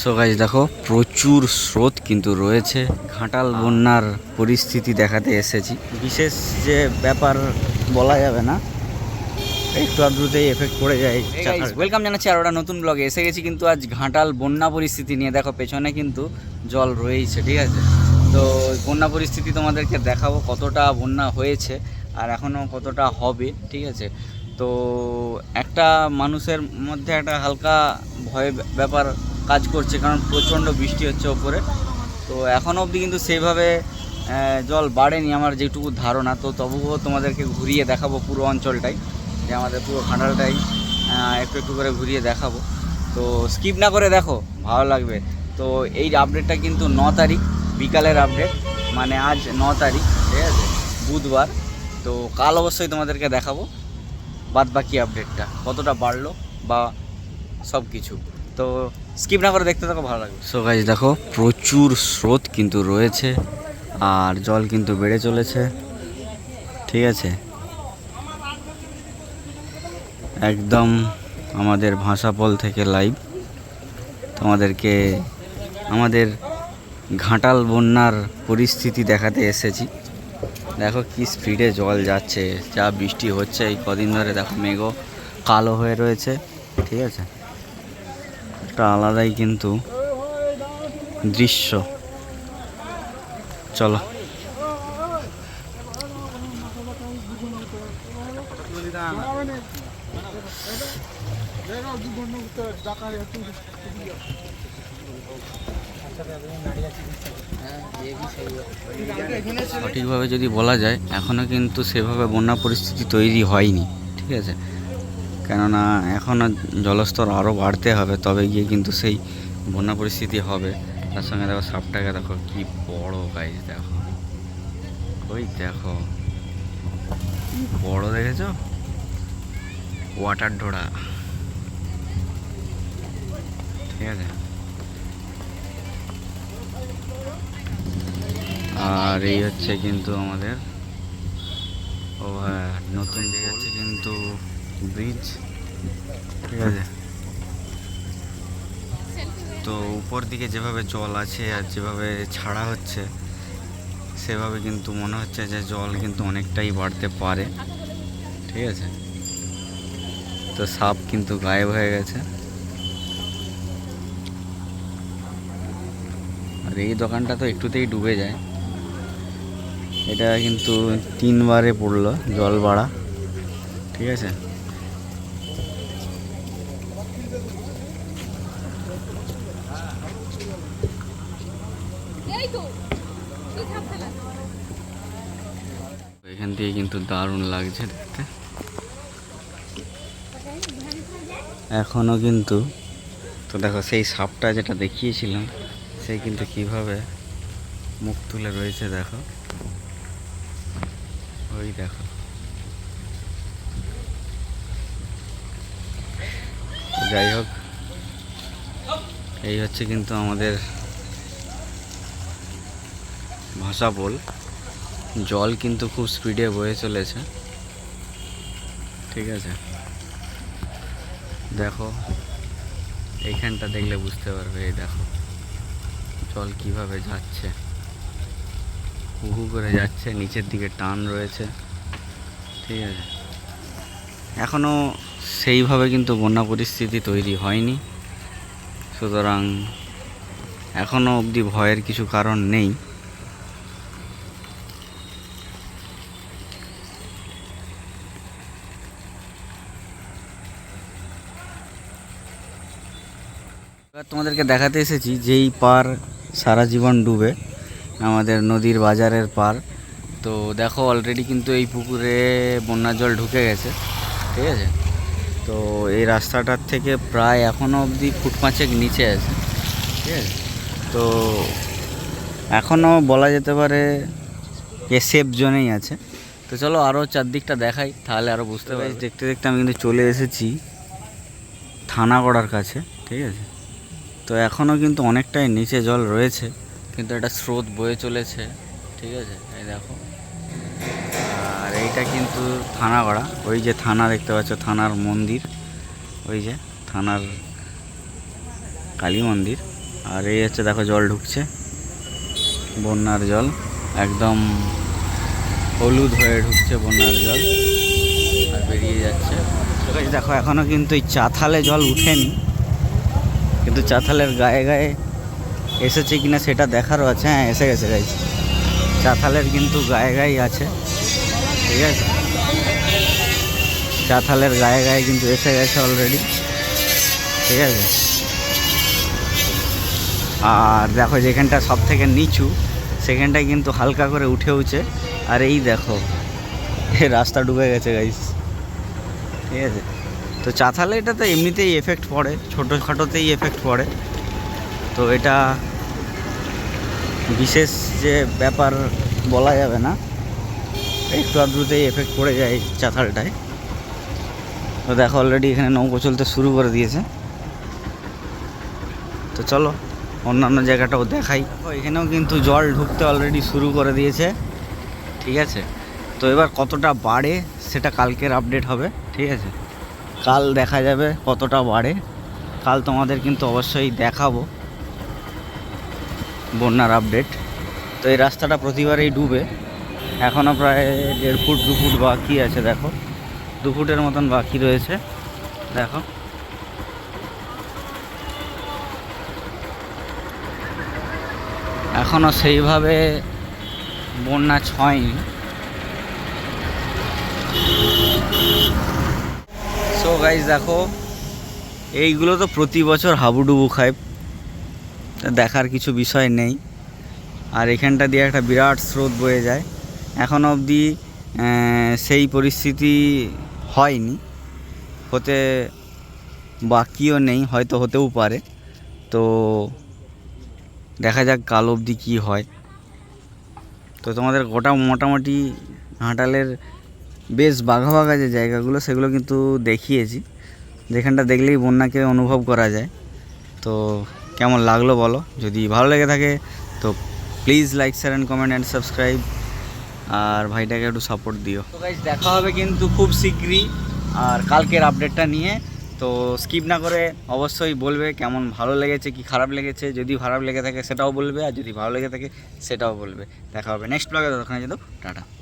So guys দেখো প্রচুর স্রোত কিন্তু রয়েছে। ঘাটাল বন্যার পরিস্থিতি দেখাতে এসেছি। বিশেষ যে ব্যাপার বলা যাবে না একটু আদ্রুতেই এফেক্ট পড়ে যায় ওয়েলকাম জানাচ্ছি আর ওটা নতুন ব্লগে এসে গেছি কিন্তু আজ ঘাটাল বন্যা পরিস্থিতি নিয়ে। দেখো পেছনে কিন্তু জল রয়েইছে ঠিক আছে? তো বন্যা পরিস্থিতি তোমাদেরকে দেখাবো কতটা বন্যা হয়েছে আর এখনও কতটা হবে ঠিক আছে? তো একটা মানুষের মধ্যে একটা হালকা ভয় ব্যাপার কাজ করছে, কারণ প্রচণ্ড বৃষ্টি হচ্ছে ওপরে। তো এখনও অবধি কিন্তু সেইভাবে জল বাড়েনি আমার যেটুকু ধারণা। তো তবুও তোমাদেরকে ঘুরিয়ে দেখাবো পুরো অঞ্চলটাই, যে আমাদের পুরো খাঁড়ালটাই একটু একটু করে ঘুরিয়ে দেখাবো। তো স্কিপ না করে দেখো, ভালো লাগবে। তো এই আপডেটটা কিন্তু ন তারিখ, বিকালের আপডেট মানে আজ ন তারিখ, ঠিক আছে? বুধবার। তো কাল অবশ্যই তোমাদেরকে দেখাবো বাদ বাকি আপডেটটা কতটা বাড়লো বা সব কিছু তো স্কিপ না করে দেখতে থাকো, ভালো লাগবে। সো গাইজ দেখো, প্রচুর স্রোত কিন্তু রয়েছে আর জল কিন্তু বেড়ে চলেছে। ঠিক আছে? একদম আমাদের ভাষাপল থেকে লাইভ তোমাদেরকে আমাদের ঘাটাল বন্যার পরিস্থিতি দেখাতে এসেছি। দেখো কি স্পিডে জল যাচ্ছে, যা বৃষ্টি হচ্ছে, এই কদিন ধরে দেখো মেঘও কালো হয়ে রয়েছে। ঠিক আছে? একটা আলাদাই কিন্তু দৃশ্য। চলো। সঠিকভাবে যদি বলা যায় এখনও কিন্তু সেভাবে বন্যা পরিস্থিতি তৈরি হয়নি, ঠিক আছে? কেননা এখনও জলস্তর আরও বাড়তে হবে, তবে গিয়ে কিন্তু সেই বন্যা পরিস্থিতি হবে। তার সঙ্গে দেখো সাপটাকে দেখো কি বড় গাইজ দেখো। ওই দেখো। বড় দেখেছ? ওয়াটার ঢোড়া ঠিক আছে? আর এই হচ্ছে কিন্তু আমাদের, ও হ্যাঁ নতুন হচ্ছে কিন্তু ব্রিজ। ঠিক আছে? তো উপর দিকে যেভাবে জল আছে আর যেভাবে ছাড়া হচ্ছে, সেভাবে কিন্তু মনে হচ্ছে যে জল কিন্তু অনেকটাই বাড়তে পারে। ঠিক আছে? তো সাপ কিন্তু গায়েব হয়ে গেছে। আর এই দোকানটা তো একটুতেই ডুবে যায়। এটা কিন্তু তিনবারে পড়ল জল বাড়া। ঠিক আছে এই তো কি থাকতে লাগে এখান থেকে কিন্তু দারুণ লাগছে দেখতে। এখনও কিন্তু, তো দেখো সেই সাপটা যেটা দেখিয়েছিলাম, সে কিন্তু কীভাবে মুখ তুলে রয়েছে দেখো। ওই দেখো। যাই হোক, এই হচ্ছে কিন্তু আমাদের ভাষা বল। জল কিন্তু খুব স্পিডে বয়ে চলেছে। ঠিক আছে। দেখো, এইখানটা দেখলে বুঝতে পারবে, এই দেখো। জল কীভাবে যাচ্ছে। হুহু করে যাচ্ছে, নিচের দিকে টান রয়েছে। ঠিক আছে। এখনও সেইভাবে কিন্তু বন্যা পরিস্থিতি তৈরি হয়নি। সুতরাং এখনও অবধি ভয়ের কিছু কারণ নেই। এবার তোমাদেরকে দেখাতে এসেছি যেই পার সারা জীবন ডুবে আমাদের নদীর বাজারের পার। তো দেখো অলরেডি কিন্তু এই পুকুরে বন্যার জল ঢুকে গেছে ঠিক আছে? তো এই রাস্তাটার থেকে প্রায় এখনও অবধি ফুট পাঁচেক নিচে আছে ঠিক আছে? তো এখনও বলা যেতে পারে এ সেফ জোনেই আছে। তো চলো আরও চারদিকটা দেখাই তাহলে আরও বুঝতে পারি দেখতে দেখতে আমি কিন্তু চলে এসেছি থানাগড়ার কাছে ঠিক আছে? তো এখনও কিন্তু অনেকটাই নিচে জল রয়েছে, কিন্তু এটা স্রোত বয়ে চলেছে, ঠিক আছে? এই দেখো। আর এইটা কিন্তু থানাগড়া, ওই যে থানা দেখতে পাচ্ছ, থানার মন্দির, ওই যে থানার কালী মন্দির। আর এই হচ্ছে দেখো, জল ঢুকছে, বন্যার জল, একদম হলুদ হয়ে ঢুকছে বন্যার জল, আর বেরিয়ে যাচ্ছে। দেখো, এখনও কিন্তু এই চাথালে জল উঠেনি। কিন্তু চাথালের গায়ে গায়ে এসেছে কিনা সেটা দেখারও আছে হ্যাঁ এসে গেছে গাইজ চাথালের কিন্তু গায়ে গায়ে আছে, ঠিক আছে? চাথালের গায়ে গায়ে কিন্তু এসে গেছে অলরেডি ঠিক আছে? আর দেখো যেখানটা সব থেকে নিচু, সেখানটায় কিন্তু হালকা করে উঠে উঠে আর এই দেখো রাস্তা ডুবে গেছে গাইস ঠিক আছে? তো চাথালে এটা তো এমনিতেই এফেক্ট পড়ে, ছোটোখাটোতেই এফেক্ট পড়ে। তো এটা বিশেষ যে ব্যাপার বলা যাবে না, একটু আদ্রুতেই এফেক্ট পড়ে যায় চাতালটায় তো দেখো অলরেডি এখানে নৌকো চলতে শুরু করে দিয়েছে। তো চলো, অন্যান্য জায়গাটাও দেখাই। দেখো, এখানেও কিন্তু জল ঢুকতে অলরেডি শুরু করে দিয়েছে, ঠিক আছে? তো এবার কতটা বাড়ে সেটা কালকের আপডেট হবে, ঠিক আছে? কাল দেখা যাবে কতটা বাড়ে। কাল তোমাদের কিন্তু অবশ্যই দেখাবো বন্যার আপডেট তো এই রাস্তাটা প্রতিবারেই ডুবে। এখনও প্রায় দেড় ফুট, দু ফুট বাকি আছে, দেখো। দু ফুটের মতন বাকি রয়েছে, দেখো। এখনও সেইভাবে বন্যা ছয়নি। গাইজ দেখো। এইগুলো তো প্রতি বছর হাবুডুবু খায়। দেখার কিছু বিষয় নেই। আর এখানটা দিয়ে একটা বিরাট স্রোত বয়ে যায়। এখন অবধি সেই পরিস্থিতি হয়নি। হতে বাকিও নেই, হয়তো হতেও পারে। তো দেখা যাক কাল অবধি কী হয়। তো তোমাদের গোটা মোটামুটি ঘাটালের বেশ বাঘা বাঘা যে জায়গাগুলো, সেগুলো কিন্তু দেখিয়েছি। যেখানটা দেখলেই বন্যাকে অনুভব করা যায়। তো কেমন লাগল বলো? যদি ভালো লেগে থাকে, তো please like share and comment and subscribe আর ভাইটাকে একটু সাপোর্ট দিও। তো গাইজ দেখা হবে কিন্তু খুব শীঘ্রই। আর কালকের আপডেটটা নিয়ে, তো স্কিপ না করে অবশ্যই বলবে কেমন ভালো লেগেছে, কি খারাপ লেগেছে। যদি খারাপ লেগে থাকে, সেটাও বলবে। আর যদি ভালো লেগে থাকে, সেটাও বলবে। দেখা হবে নেক্সট ব্লগে ততক্ষণে যেত টাটা।